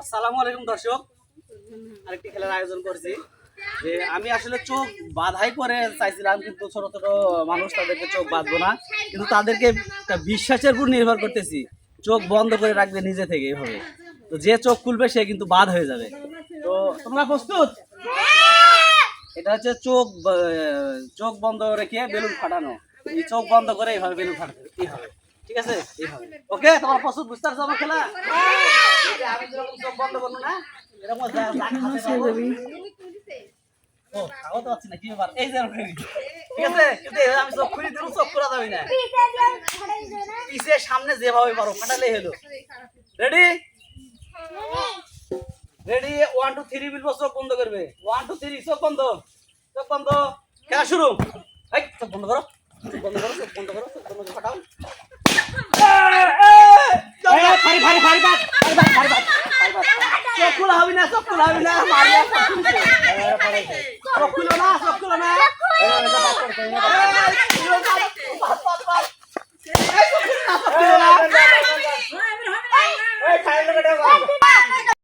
আসসালামু আলাইকুম দর্শক। আরেকটি খেলার আয়োজন করছি। যে আমি আসলে চোখ বাধাই করে চাইছিলাম, কিন্তু ছোট ছোট মানুষ তাদেরকে চোখ বাঁধবো না। কিন্তু তাদেরকে বিশ্বাসের উপর নির্ভর করতেছি। চোখ বন্ধ করে রাখবে নিজে থেকে এইভাবে তো যে চোখ খুলবে, সে কিন্তু বাদ হয়ে যাবে। তো তোমরা প্রস্তুত? এটা হচ্ছে চোখ চোখ বন্ধ রেখে বেলুন ফাটানো। চোখ বন্ধ করে এইভাবে বেলুন ফাটাতে এইভাবে ঠিক আছে? ওকে তোমার প্রস্তুত বুঝতে পারছ আমার খেলা? আমি যেরকম চোখ বন্ধ করব না এরকম যা- যা খাতে পারব। ও খাওয়া তো পাচ্ছি না কি ব্যাপার? এই যে ঠিক আছে? কিন্তু এইভাবে আমি চোখ খুলি দিলাম চোখ খোলা যাবে না। পিছে সামনে যেভাবে পারো ফাটালে হলো। Ready ready one two three বিলবো চোখ বন্ধ করবে। ওয়ান টু থ্রি চোখ বন্ধ। চোখ বন্ধ। খেলা শুরু। এই চোখ বন্ধ করো। বন্ধ করো চোখ বন্ধ করো চোখ বন্ধ করে ফাটাও। না চোখ খুলাবি না মারিয়া চোখ খুলো না চোখ খুলো না